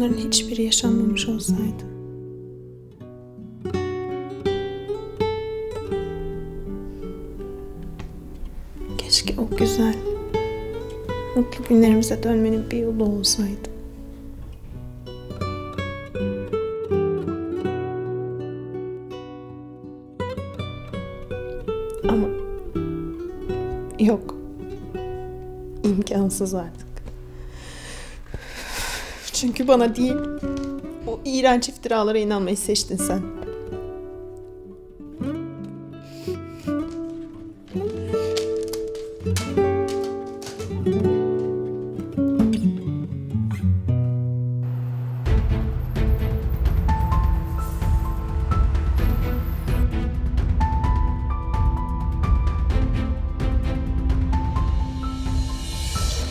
Bunların hiçbiri yaşanmamış olsaydı. Keşke o güzel, mutlu günlerimize dönmenin bir yolu olsaydı. Ama yok. İmkansız artık. Çünkü bana değil, o iğrenç iftiralara inanmayı seçtin sen.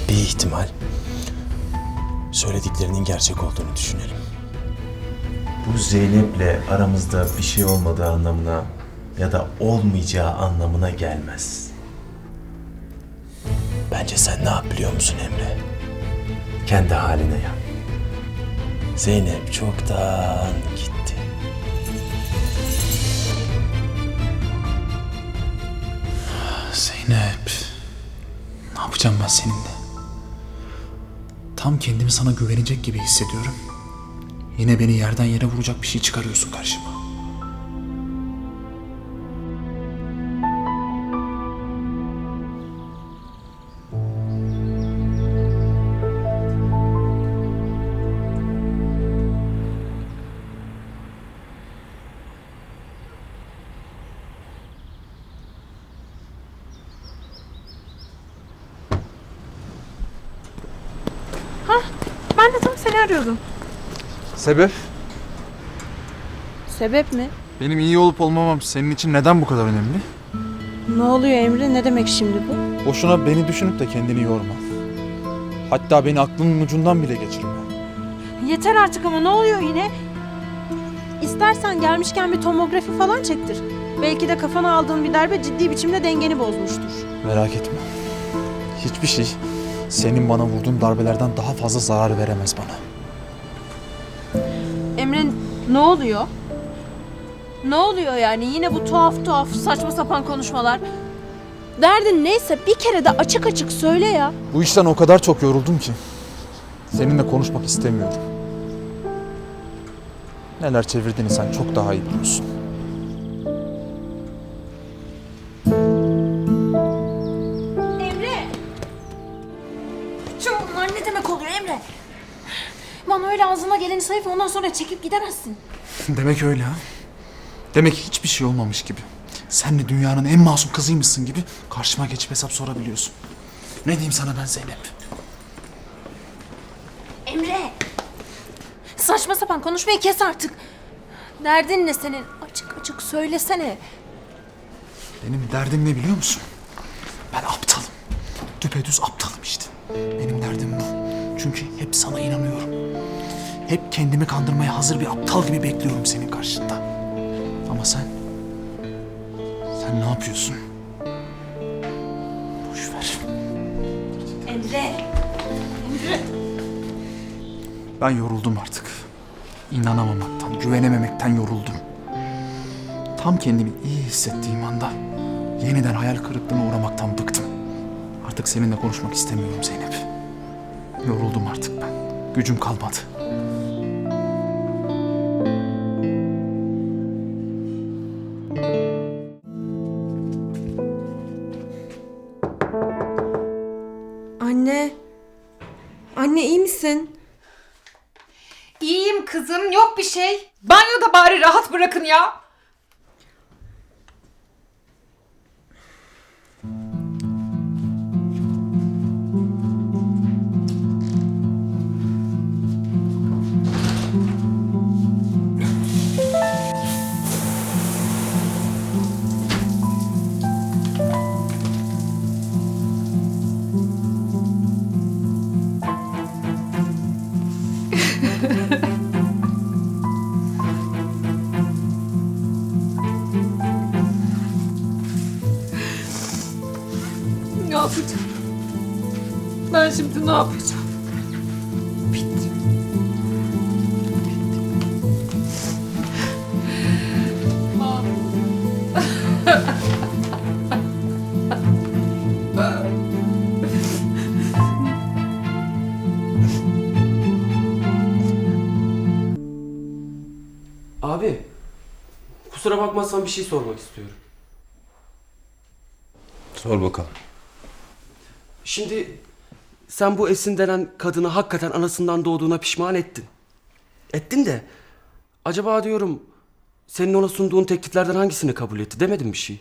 Bir ihtimal söylediklerinin gerçek olduğunu düşünelim. Bu Zeynep'le aramızda bir şey olmadığı anlamına ya da olmayacağı anlamına gelmez. Bence sen ne yap biliyor musun Emre? Kendi haline yap. Zeynep çoktan gitti. Zeynep. Ne yapacağım ben seninle? Tam kendimi sana güvenecek gibi hissediyorum. Yine beni yerden yere vuracak bir şey çıkarıyorsun karşıma. Ben de tam seni arıyordum. Sebep? Sebep mi? Benim iyi olup olmamam senin için neden bu kadar önemli? Ne oluyor Emre? Ne demek şimdi bu? Boşuna beni düşünüp de kendini yorma. Hatta beni aklının ucundan bile geçirme. Yeter artık ama ne oluyor yine? İstersen gelmişken bir tomografi falan çektir. Belki de kafana aldığın bir darbe ciddi biçimde dengeni bozmuştur. Merak etme. Hiçbir şey senin bana vurduğun darbelerden daha fazla zarar veremez bana. Ne oluyor? Ne oluyor yani? Yine bu tuhaf tuhaf saçma sapan konuşmalar. Derdin neyse bir kere de açık açık söyle ya. Bu işten o kadar çok yoruldum ki. Seninle konuşmak istemiyorum. Neler çevirdiğini sen çok daha iyi biliyorsun. Ağzına geleni sayıp ondan sonra çekip gidemezsin. Demek öyle ha. Demek hiçbir şey olmamış gibi. Sen de dünyanın en masum kızıymışsın gibi karşıma geçip hesap sorabiliyorsun. Ne diyeyim sana ben Zeynep? Emre! Saçma sapan konuşmayı kes artık. Derdin ne senin? Açık açık söylesene. Benim derdim ne biliyor musun? Ben aptalım. Düpedüz aptalım işte. Benim derdim bu. Çünkü hep sana inanıyorum. Hep kendimi kandırmaya hazır bir aptal gibi bekliyorum senin karşında. Ama sen... Sen ne yapıyorsun? Boş ver. Emre! Ben yoruldum artık. İnanamamaktan, güvenememekten yoruldum. Tam kendimi iyi hissettiğim anda yeniden hayal kırıklığına uğramaktan bıktım. Artık seninle konuşmak istemiyorum Zeynep. Yoruldum artık ben. Gücüm kalmadı. Bakmazsan bir şey sormak istiyorum. Sor bakalım. Şimdi sen bu Esin denen kadını hakikaten anasından doğduğuna pişman ettin. Ettin de acaba diyorum senin ona sunduğun tekliflerden hangisini kabul etti demedim bir şey.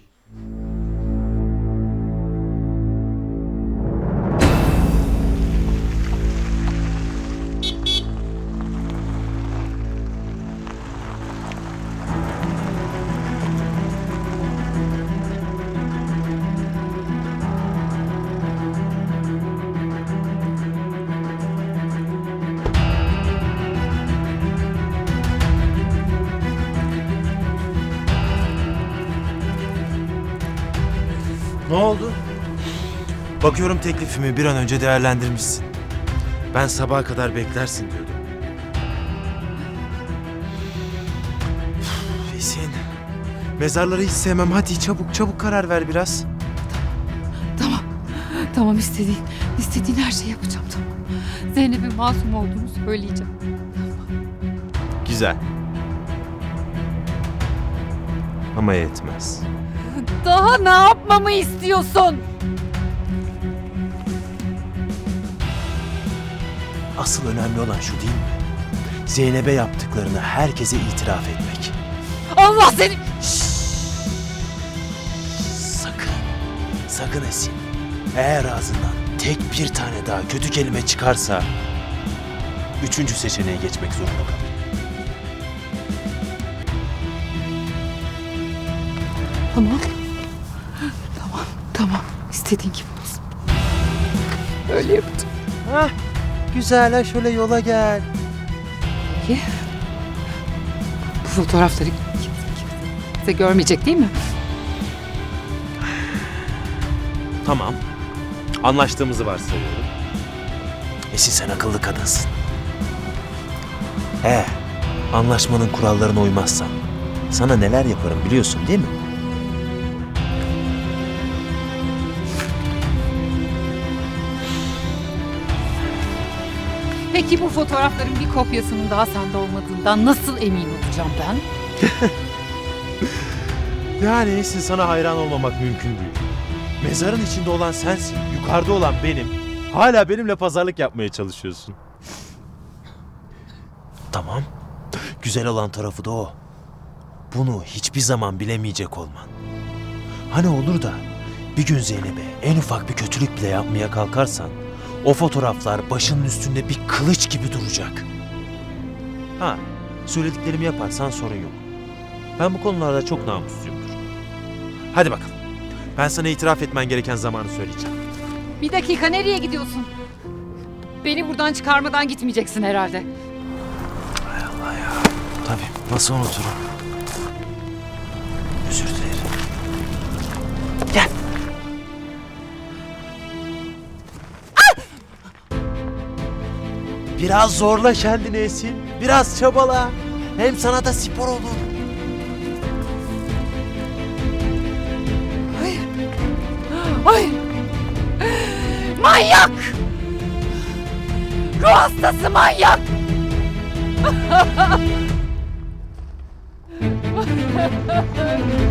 Bakıyorum teklifimi bir an önce değerlendirmişsin. Ben sabaha kadar beklersin diyordum. Üf, Esin. Mezarları hiç sevmem. Hadi çabuk çabuk karar ver biraz. Tamam. Tamam istediğin, istediğin her şeyi yapacağım tamam. Zeynep'in masum olduğunu söyleyeceğim. Güzel. Ama yetmez. Daha ne yapmamı istiyorsun? Asıl önemli olan şu değil mi? Zeynep'e yaptıklarını herkese itiraf etmek. Allah seni... Sakın, sakın Esin. Eğer ağzından tek bir tane daha kötü kelime çıkarsa... Üçüncü seçeneğe geçmek zorunda kal. Tamam. Tamam, tamam. İstediğin gibi olsun. Öyle yapacağım. Hah, güzel ha şöyle yola gel. Peki. Bu fotoğrafları kimse, kimse görmeyecek değil mi? Tamam. Anlaştığımızı varsayıyorum. Esin sen akıllı kadınsın. He, anlaşmanın kurallarına uymazsan sana neler yaparım biliyorsun değil mi? Peki bu fotoğrafların bir kopyasının daha sende olmadığından nasıl emin olacağım ben? Yani Esin sana hayran olmamak mümkün değil. Mezarın içinde olan sensin, yukarıda olan benim. Hala benimle pazarlık yapmaya çalışıyorsun. Tamam. Güzel olan tarafı da o. Bunu hiçbir zaman bilemeyecek olman. Hani olur da bir gün Zeynep'e en ufak bir kötülük bile yapmaya kalkarsan o fotoğraflar başının üstünde bir kılıç gibi duracak. Ha, söylediklerimi yaparsan sorun yok. Ben bu konularda çok namusluyumdur. Hadi bakalım. Ben sana itiraf etmen gereken zamanı söyleyeceğim. Bir dakika nereye gidiyorsun? Beni buradan çıkarmadan gitmeyeceksin herhalde. Tabii. Nasıl unuturum? Biraz zorla kendini Esin. Biraz çabala. Hem sana da spor olur. Ay! Manyak! Ruh hastası manyak!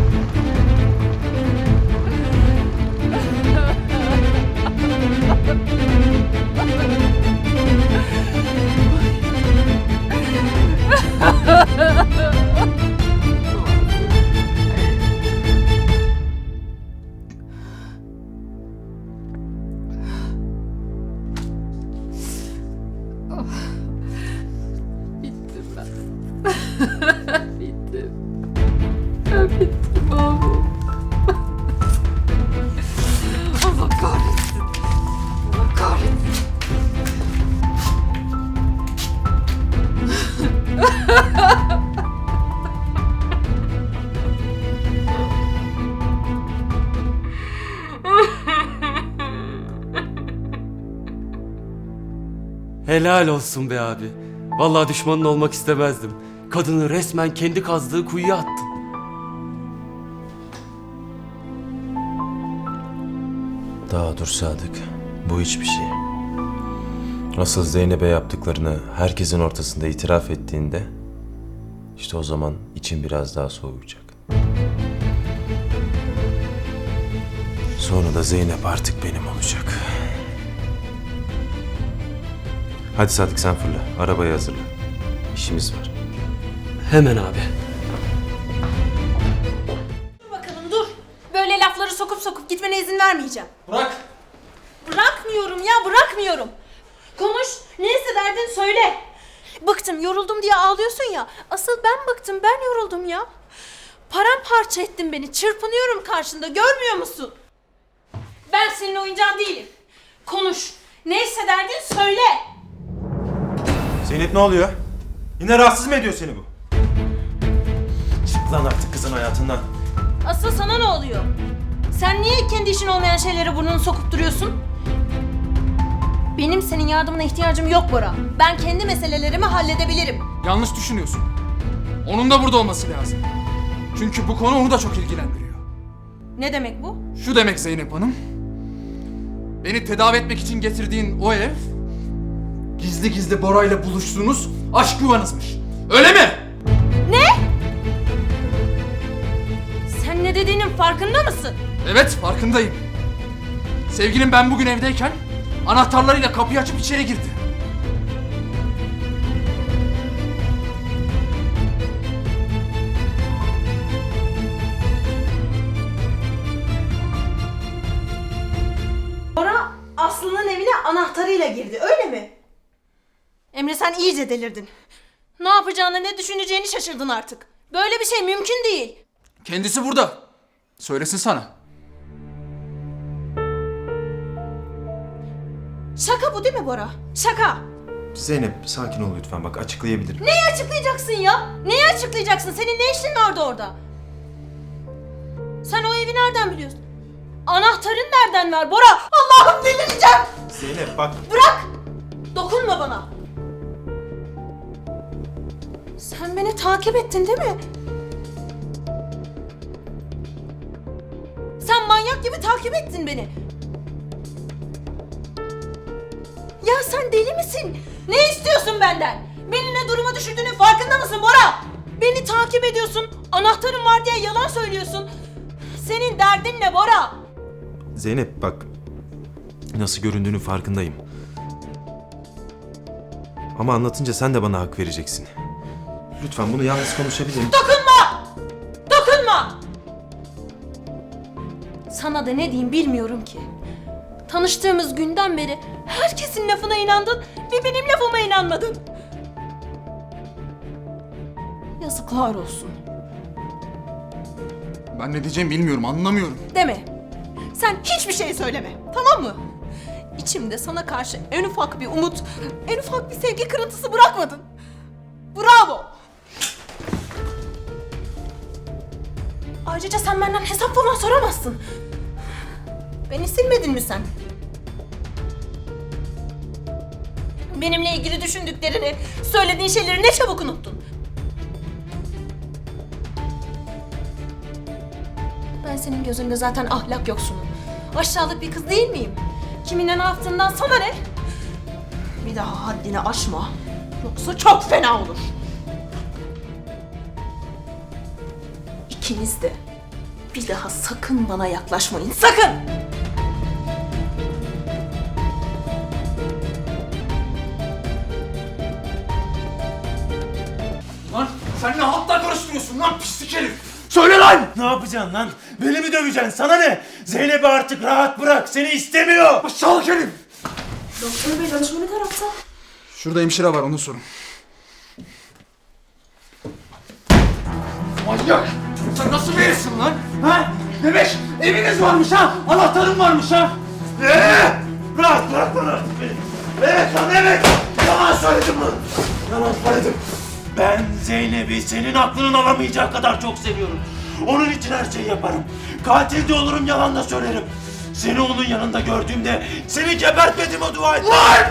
Helal olsun be abi. Vallahi düşmanın olmak istemezdim. Kadını resmen kendi kazdığı kuyuya attın. Daha dur Sadık. Bu hiçbir şey. Asıl Zeynep'e yaptıklarını herkesin ortasında itiraf ettiğinde işte o zaman için biraz daha soğuyacak. Sonra da Zeynep artık benim olacak. Hadi Sadık sen fırla. Arabayı hazırla. İşimiz var. Hemen abi. Dur bakalım dur. Böyle lafları sokup sokup gitmene izin vermeyeceğim. Bırak. Bırakmıyorum ya bırakmıyorum. Konuş. Neyse derdin söyle. Bıktım yoruldum diye ağlıyorsun ya. Asıl ben bıktım ben yoruldum ya. Paramparça ettin beni. Çırpınıyorum karşında görmüyor musun? Ben senin oyuncağın değilim. Konuş. Neyse derdin söyle. Zeynep ne oluyor? Yine rahatsız mı ediyor seni bu? Çık lan artık kızın hayatından. Asıl sana ne oluyor? Sen niye kendi işin olmayan şeylere burnunu sokup duruyorsun? Benim senin yardımına ihtiyacım yok Bora. Ben kendi meselelerimi halledebilirim. Yanlış düşünüyorsun. Onun da burada olması lazım. Çünkü bu konu onu da çok ilgilendiriyor. Ne demek bu? Şu demek Zeynep Hanım. Beni tedavi etmek için getirdiğin o ev... Gizli gizli Bora'yla buluştuğunuz aşk yuvanızmış. Öyle mi? Sen ne dediğinin farkında mısın? Evet farkındayım. Sevgilim ben bugün evdeyken anahtarlarıyla kapıyı açıp içeri girdi. Bora Aslı'nın evine anahtarıyla girdi öyle mi? Emre sen iyice delirdin. Ne yapacağını ne düşüneceğini şaşırdın artık. Böyle bir şey mümkün değil. Kendisi burada. Söylesin sana. Şaka bu değil mi Bora? Şaka. Zeynep sakin ol lütfen bak açıklayabilirim. Neyi açıklayacaksın ya? Neyi açıklayacaksın? Senin ne işin vardı orada? Sen o evi nereden biliyorsun? Anahtarın nereden var Bora? Allah'ım delireceğim. Zeynep bak. Bırak! Dokunma bana. Sen beni takip ettin değil mi? Sen manyak gibi takip ettin beni. Ya sen deli misin? Ne istiyorsun benden? Beni ne duruma düşürdüğünün farkında mısın Bora? Beni takip ediyorsun. Anahtarım var diye yalan söylüyorsun. Senin derdin ne Bora? Zeynep bak. Nasıl göründüğünün farkındayım. Ama anlatınca sen de bana hak vereceksin. Lütfen bunu yalnız konuşabilir miyim? Dokunma! Dokunma! Sana da ne diyeyim bilmiyorum ki. Tanıştığımız günden beri herkesin lafına inandın ve benim lafıma inanmadın. Yazıklar olsun. Ben ne diyeceğimi bilmiyorum, anlamıyorum. Deme. Sen hiçbir şey söyleme. Tamam mı? İçimde sana karşı en ufak bir umut, en ufak bir sevgi kırıntısı bırakmadın. Bravo. Ayrıca sen benden hesap falan soramazsın. Beni silmedin mi sen? Benimle ilgili düşündüklerini, söylediğin şeyleri ne çabuk unuttun. Ben senin gözünde zaten ahlak yoksunum. Aşağılık bir kız değil miyim? Kiminle ne yaptığından sana ne? Bir daha haddini aşma. Yoksa çok fena olur. İkiniz de bir daha sakın bana yaklaşmayın. Sakın! Lan sen ne haltlar karıştırıyorsun lan pislik herif? Söyle lan! Ne yapacaksın lan? Beni mi döveceksin? Sana ne? Zeynep'i artık rahat bırak. Seni istemiyor. Aşağılık herif! Doktor bey danışma ne tarafta? Şurada hemşire var, onu sorun. Manyak! Sen nasıl bir herifsin lan? Ha? Demek eviniz varmış ha? Anahtarın varmış ha? Ee, rahat bırak bana artık beni. Evet lan evet. Yalan söyledim lan. Yalan söyledim. Ben Zeynep'i senin aklının alamayacağı kadar çok seviyorum. Onun için her şeyi yaparım. Katil de olurum, yalan da söylerim. Seni onun yanında gördüğümde seni gebertmediğime dua et. Lan!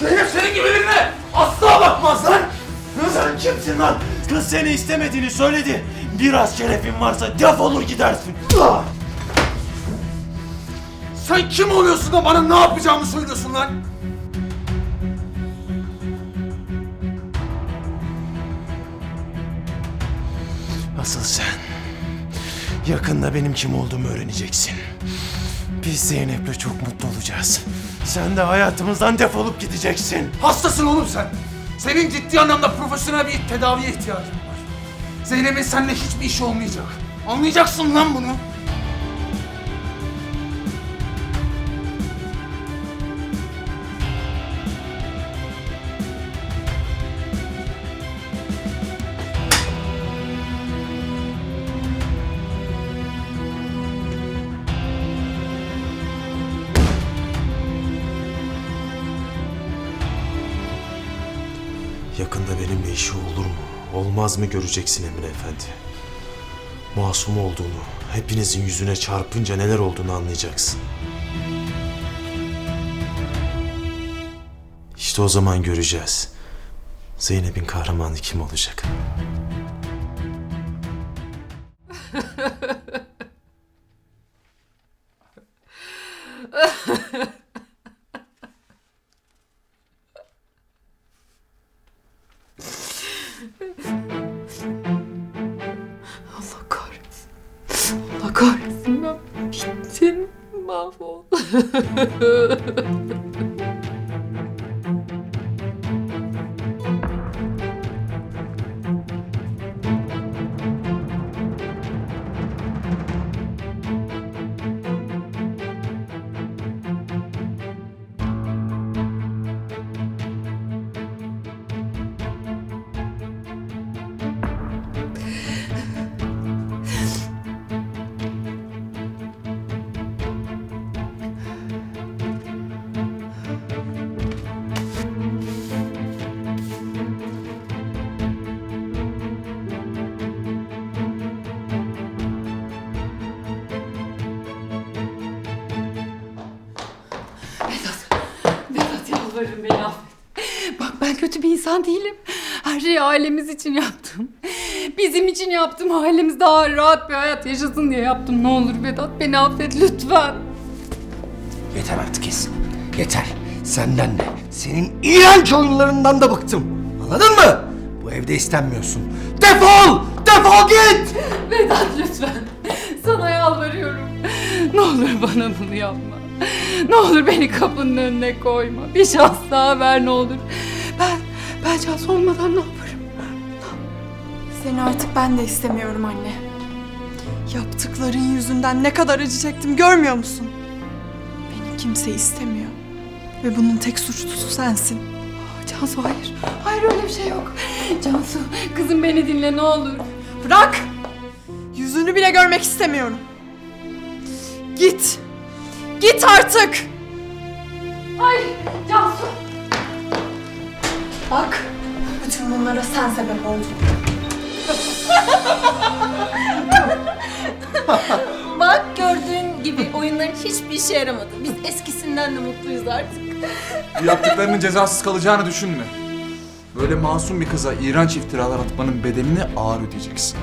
Zeynep senin gibi birine asla bakmaz lan! Sen kimsin lan? Kız seni istemediğini söyledi. Biraz şerefin varsa defolur gidersin. Ah! Sen kim oluyorsun da bana ne yapacağımı söylüyorsun lan? Asıl sen yakında benim kim olduğumu öğreneceksin. Biz Zeynep'le çok mutlu olacağız. Sen de hayatımızdan defolup gideceksin. Hastasın oğlum sen. Senin ciddi anlamda profesyonel bir tedaviye ihtiyacın var. Zeynep'in seninle hiçbir işi olmayacak. Anlayacaksın lan bunu. Olmaz mı göreceksin Emre Efendi. Masum olduğunu, hepinizin yüzüne çarpınca neler olduğunu anlayacaksın. İşte o zaman göreceğiz. Zeynep'in kahramanı kim olacak? İnsan değilim. Her şeyi ailemiz için yaptım. Bizim için yaptım. Ailemiz daha rahat bir hayat yaşasın diye yaptım. Ne olur Vedat beni affet lütfen. Yeter artık kes. Yeter. Senden de, senin iğrenç oyunlarından da bıktım. Anladın mı? Bu evde istenmiyorsun. Defol! Defol git! Vedat lütfen. Sana yalvarıyorum. Ne olur bana bunu yapma. Ne olur beni kapının önüne koyma. Bir şans daha ver ne olur. Ben, şans olmadan ne yaparım? Seni artık ben de istemiyorum anne. Yaptıkların yüzünden ne kadar acı çektim görmüyor musun? Beni kimse istemiyor. Ve bunun tek suçlusu sensin. Cansu hayır. Hayır öyle bir şey yok. Cansu kızım beni dinle ne olur. Bırak! Yüzünü bile görmek istemiyorum. Git! Git artık! Hayır Cansu. Bak, bütün bunlara sen sebep oldun. Bak gördüğün gibi oyunların hiçbir işe yaramadı. Biz eskisinden de mutluyuz artık. Yaptıklarının cezasız kalacağını düşünme. Böyle masum bir kıza iğrenç iftiralar atmanın bedelini ağır ödeyeceksin.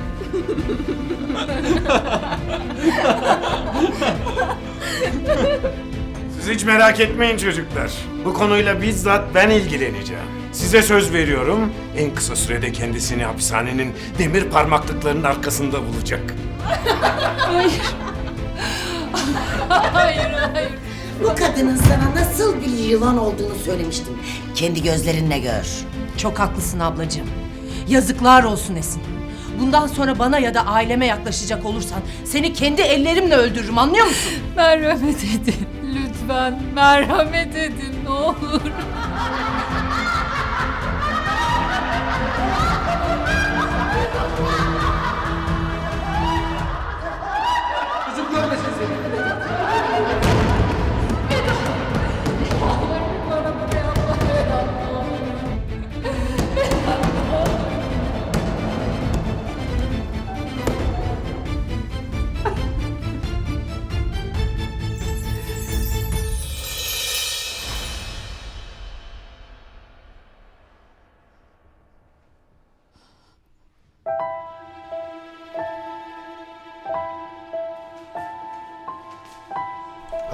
Siz hiç merak etmeyin çocuklar. Bu konuyla bizzat ben ilgileneceğim. Size söz veriyorum, en kısa sürede kendisini hapishanenin demir parmaklıklarının arkasında bulacak. Hayır hayır. Bu kadının sana nasıl bir yılan olduğunu söylemiştim. Kendi gözlerinle gör. Çok haklısın ablacığım. Yazıklar olsun Esin. Bundan sonra bana ya da aileme yaklaşacak olursan seni kendi ellerimle öldürürüm anlıyor musun? Merhamet edin. Lütfen merhamet edin ne olur.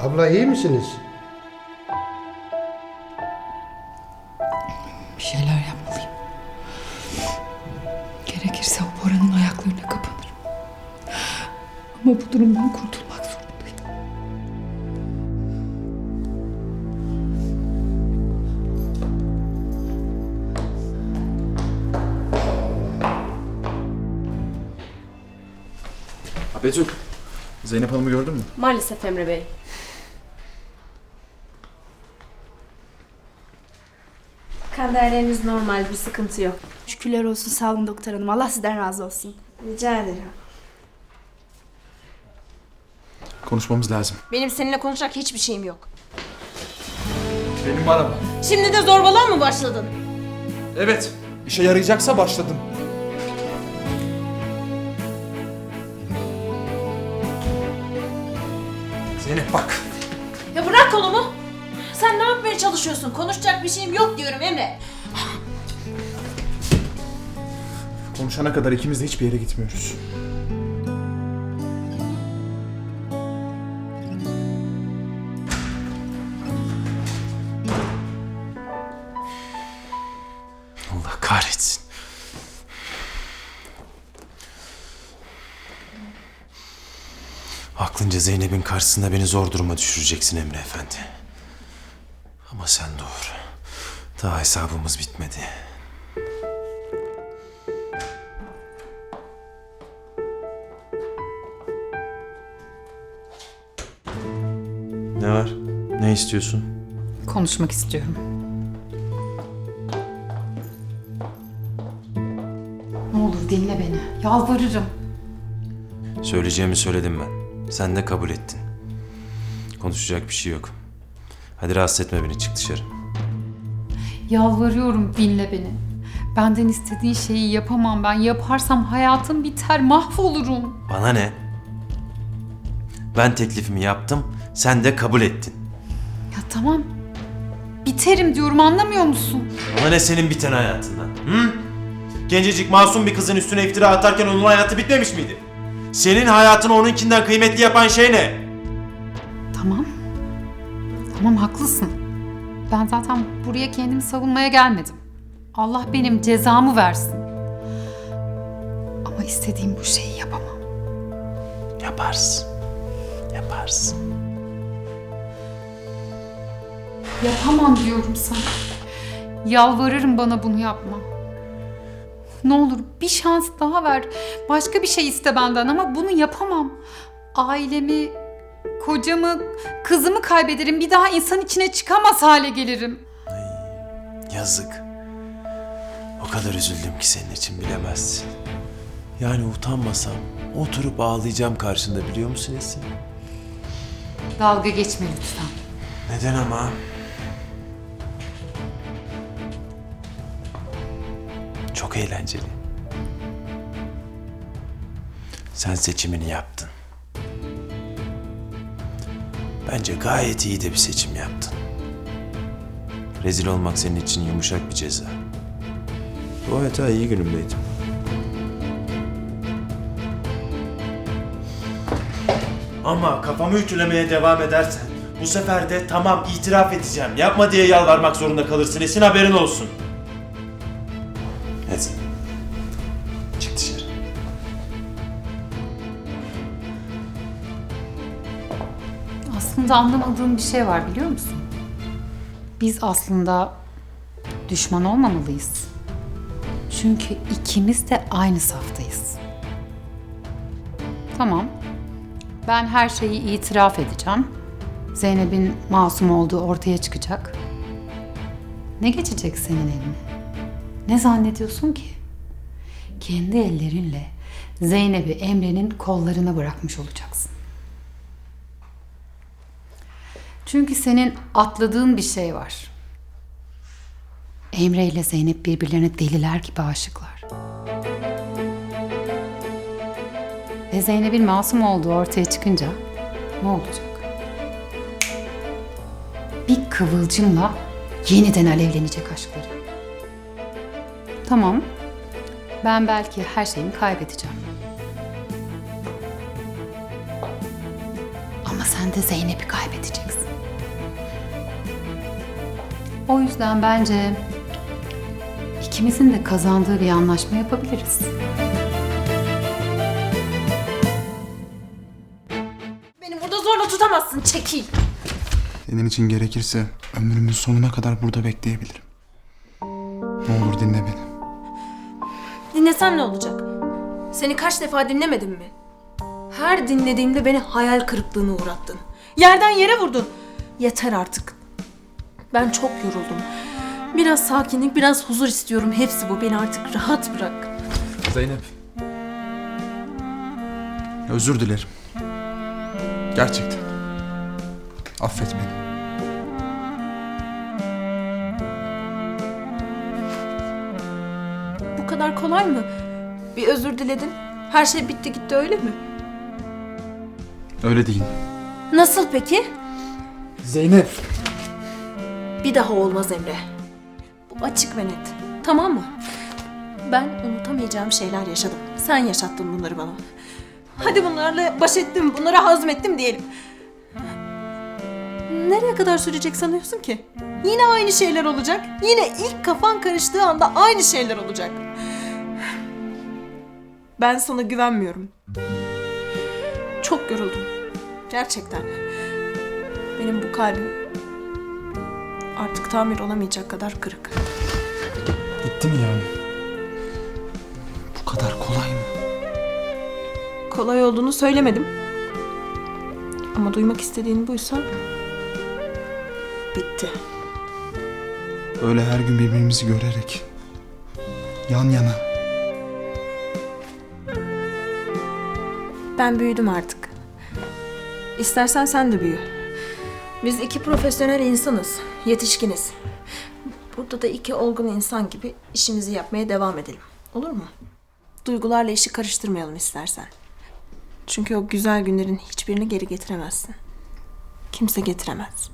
Abla iyi misiniz? Bir şeyler yapmalıyım. Gerekirse o Bora'nın ayaklarına kapanırım. Ama bu durumdan kurtulmak zorundayım. Betül, Zeynep Hanım'ı gördün mü? Maalesef Emre Bey. Kan değerleriniz normal, bir sıkıntı yok. Şükürler olsun sağ olun doktor hanım. Allah sizden razı olsun. Rica ederim. Konuşmamız lazım. Benim seninle konuşacak hiçbir şeyim yok. Benim araba. Şimdi de zorbalığa mı başladın? Evet, işe yarayacaksa başladım. Zeynep bak. Ya bırak kolumu. Çalışıyorsun? Konuşacak bir şeyim yok diyorum Emre. Konuşana kadar ikimiz de hiçbir yere gitmiyoruz. Allah kahretsin. Aklınca Zeynep'in karşısında beni zor duruma düşüreceksin Emre Efendi. Ama sen doğru. Daha hesabımız bitmedi. Ne var? Ne istiyorsun? Konuşmak istiyorum. Ne olur dinle beni. Yalvarırım. Söyleyeceğimi söyledim ben. Sen de kabul ettin. Konuşacak bir şey yok. Hadi rahatsız etme beni çık dışarı. Yalvarıyorum dinle beni. Benden istediğin şeyi yapamam ben. Yaparsam hayatım biter, mahvolurum. Bana ne? Ben teklifimi yaptım, sen de kabul ettin. Ya tamam. Biterim diyorum anlamıyor musun? Bana ne senin biten hayatından? Hı? Gencecik masum bir kızın üstüne iftira atarken onun hayatı bitmemiş miydi? Senin hayatını onunkinden kıymetli yapan şey ne? Tamam. Haklısın. Ben zaten buraya kendimi savunmaya gelmedim. Allah benim cezamı versin. Ama istediğim bu şeyi yapamam. Yaparsın. Yaparsın. Yapamam diyorum sana. Yalvarırım bana bunu yapma. Ne olur bir şans daha ver. Başka bir şey iste benden ama bunu yapamam. Ailemi, kocamı, kızımı kaybederim. Bir daha insan içine çıkamaz hale gelirim. Yazık. O kadar üzüldüm ki senin için bilemezsin. Yani utanmasam oturup ağlayacağım karşında biliyor musun Esin? Dalga geçme lütfen. Neden ama? Çok eğlenceli. Sen seçimini yaptın. Bence gayet iyi de bir seçim yaptın. Rezil olmak senin için yumuşak bir ceza. Bu hayata iyi günümdeydim. Ama kafamı ütülemeye devam edersen bu sefer de tamam itiraf edeceğim. Yapma diye yalvarmak zorunda kalırsın. Esin haberin olsun. Aslında anlamadığım bir şey var biliyor musun? Biz aslında düşman olmamalıyız. Çünkü ikimiz de aynı saftayız. Tamam. Ben her şeyi itiraf edeceğim. Zeynep'in masum olduğu ortaya çıkacak. Ne geçecek senin eline? Ne zannediyorsun ki? Kendi ellerinle Zeynep'i Emre'nin kollarına bırakmış olacaksın. Çünkü senin atladığın bir şey var. Emre ile Zeynep birbirlerine deliler gibi aşıklar. Ve Zeynep'in masum olduğu ortaya çıkınca ne olacak? Bir kıvılcımla yeniden alevlenecek aşkları. Tamam. Ben belki her şeyimi kaybedeceğim. Ama sen de Zeynep'i kaybedeceksin. O yüzden bence ikimizin de kazandığı bir anlaşma yapabiliriz. Beni burada zorla tutamazsın. Çekil. Senin için gerekirse ömrümün sonuna kadar burada bekleyebilirim. Ne olur dinle beni. Dinlesem ne olacak? Seni kaç defa dinlemedim mi? Her dinlediğimde beni hayal kırıklığına uğrattın. Yerden yere vurdun. Yeter artık. Ben çok yoruldum. Biraz sakinlik, biraz huzur istiyorum. Hepsi bu. Beni artık rahat bırak. Zeynep. Özür dilerim. Gerçekten. Affet beni. Bu kadar kolay mı? Bir özür diledin. Her şey bitti gitti öyle mi? Öyle değil. Nasıl peki? Zeynep. Bir daha olmaz Emre. Bu açık ve net. Tamam mı? Ben unutamayacağım şeyler yaşadım. Sen yaşattın bunları bana. Hadi bunlarla baş ettim, bunları hazmettim diyelim. Nereye kadar sürecek sanıyorsun ki? Yine aynı şeyler olacak. Yine ilk kafan karıştığı anda aynı şeyler olacak. Ben sana güvenmiyorum. Çok yoruldum. Gerçekten. Benim bu kalbim artık tamir olamayacak kadar kırık. Bitti mi yani? Bu kadar kolay mı? Kolay olduğunu söylemedim. Ama duymak istediğin buysa bitti. Öyle her gün birbirimizi görerek. Yan yana. Ben büyüdüm artık. İstersen sen de büyü. Biz iki profesyonel insanız, yetişkiniz. Burada da iki olgun insan gibi işimizi yapmaya devam edelim. Olur mu? Duygularla işi karıştırmayalım istersen. Çünkü o güzel günlerin hiçbirini geri getiremezsin. Kimse getiremez.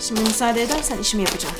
Şimdi müsaade edersen işimi yapacağım.